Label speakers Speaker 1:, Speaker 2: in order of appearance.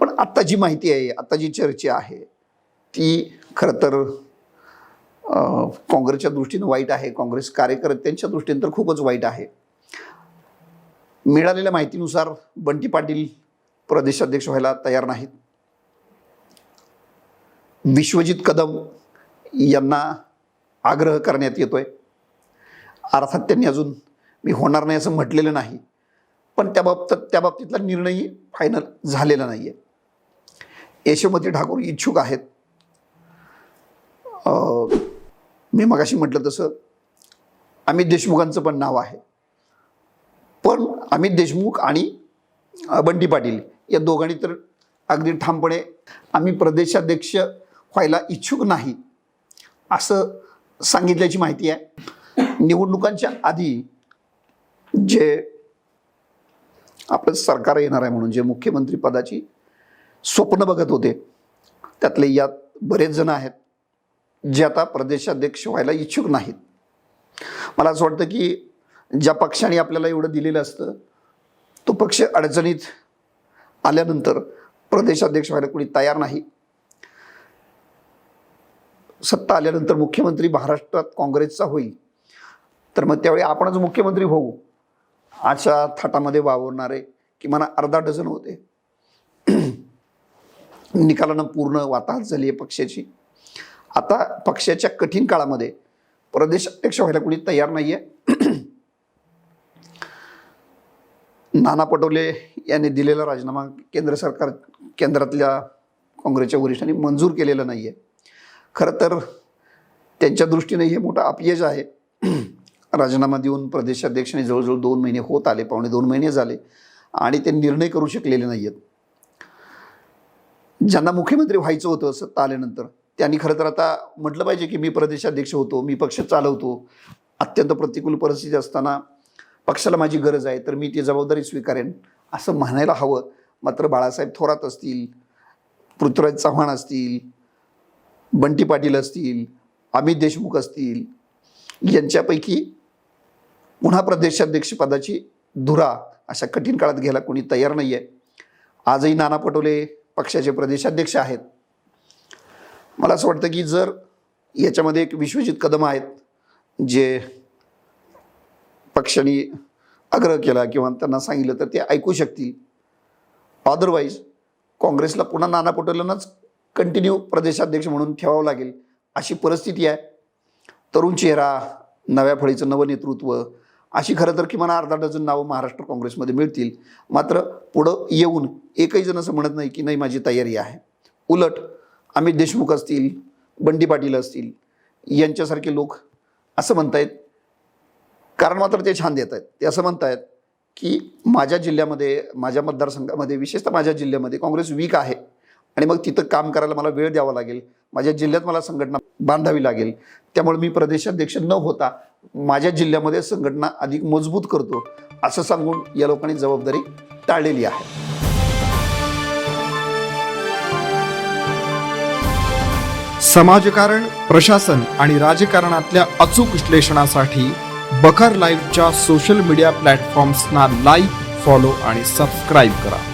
Speaker 1: पण आत्ता जी माहिती आहे आत्ता जी चर्चा आहे ती खरं तर काँग्रेसच्या दृष्टीनं वाईट आहे. काँग्रेस कार्यकर्त्यांच्या दृष्टीनं तर खूपच वाईट आहे. मिळालेल्या माहितीनुसार बंटी पाटील प्रदेशाध्यक्ष व्हायला तयार नाहीत. विश्वजित कदम यांना आग्रह करण्यात येतोय. अर्थात त्यांनी अजून मी होणार नाही असं म्हटलेलं नाही. पण त्या बाबतीत त्या बाबतीतला निर्णयही फायनल झालेला नाही आहे यशोमती ठाकूर इच्छुक आहेत. मी मगाशी म्हटलं तसं अमित देशमुखांचं पण नाव आहे. पण अमित देशमुख आणि बंटी पाटील या दोघांनी तर अगदी ठामपणे आम्ही प्रदेशाध्यक्ष व्हायला इच्छुक नाही असं सांगितल्याची माहिती आहे. निवडणुकांच्या आधी जे आपलं सरकार येणार आहे म्हणून जे मुख्यमंत्री पदाची स्वप्न बघत होते. त्यातले यात बरेच जण आहेत जे आता प्रदेशाध्यक्ष व्हायला इच्छुक नाहीत. मला असं वाटतं की ज्या पक्षाने आपल्याला एवढं दिलेलं असतं तो पक्ष अडचणीत आल्यानंतर प्रदेशाध्यक्ष व्हायला कोणी तयार नाही. सत्ता आल्यानंतर मुख्यमंत्री महाराष्ट्रात काँग्रेसचा होईल. तर मग त्यावेळी आपणच मुख्यमंत्री होऊ अशा थाटामध्ये वावरणारे किमान अर्धा डझन होते. निकालानं पूर्ण वाताहत झाली आहे पक्षाची. आता पक्षाच्या कठीण काळामध्ये प्रदेश अध्यक्ष व्हायला कोणी तयार नाही आहे नाना पटोले यांनी दिलेला राजीनामा केंद्र सरकार केंद्रातल्या काँग्रेसच्या वरिष्ठांनी मंजूर केलेला नाही आहे खरं तर त्यांच्या दृष्टीने हे मोठं अपयश आहे. राजीनामा देऊन प्रदेशाध्यक्षांनी जवळजवळ दोन महिने होत आले पावणे दोन महिने झाले आणि ते निर्णय करू शकलेले नाही आहेत ज्यांना मुख्यमंत्री व्हायचं होतं सत्ता आल्यानंतर त्यांनी खरं तर आता म्हटलं पाहिजे की मी प्रदेशाध्यक्ष होतो मी पक्ष चालवतो. अत्यंत प्रतिकूल परिस्थिती असताना पक्षाला माझी गरज आहे तर मी ती जबाबदारी स्वीकारेन असं म्हणायला हवं. मात्र बाळासाहेब थोरात असतील पृथ्वीराज चव्हाण असतील बंटी पाटील असतील अमित देशमुख असतील यांच्यापैकी पुन्हा प्रदेशाध्यक्षपदाची धुरा अशा कठीण काळात घ्यायला कोणी तयार नाही आहे आजही नाना पटोले पक्षाचे प्रदेशाध्यक्ष आहेत. मला असं वाटतं की जर याच्यामध्ये एक विश्वजित कदम आहेत जे पक्षाने आग्रह केला किंवा त्यांना सांगितलं तर ते ऐकू शकतील. अदरवाईज काँग्रेसला पुन्हा नाना पटोलेंनाच कंटिन्यू प्रदेशाध्यक्ष म्हणून ठेवावं लागेल अशी परिस्थिती आहे. तरुण चेहरा नव्या फळीचं नवं नेतृत्व अशी खरं तर किमान अर्धा डझन नावं महाराष्ट्र काँग्रेसमध्ये मिळतील. मात्र पुढं येऊन एकही जण असं म्हणत नाही की नाही माझी तयारी आहे. उलट अमित देशमुख असतील बंडी पाटील असतील यांच्यासारखे लोक असं म्हणतायत. कारण मात्र ते छान देत आहेत ते असं म्हणतायत की माझ्या जिल्ह्यामध्ये माझ्या मतदारसंघामध्ये विशेषतः माझ्या जिल्ह्यामध्ये काँग्रेस वीक आहे. आणि मग तिथं काम करायला मला वेळ द्यावा लागेल. माझ्या जिल्ह्यात मला संघटना बांधावी लागेल. त्यामुळे मी प्रदेशाध्यक्ष न होता माझ्या जिल्ह्यामध्ये संघटना अधिक मजबूत करतो असं सांगून या लोकांनी जबाबदारी टाळलेली आहे.
Speaker 2: समाजकारण प्रशासन आणि राजकारणातल्या अचूक विश्लेषणासाठी बखर लाईव्हच्या सोशल मीडिया प्लॅटफॉर्म्सना लाईक फॉलो आणि सबस्क्राईब करा.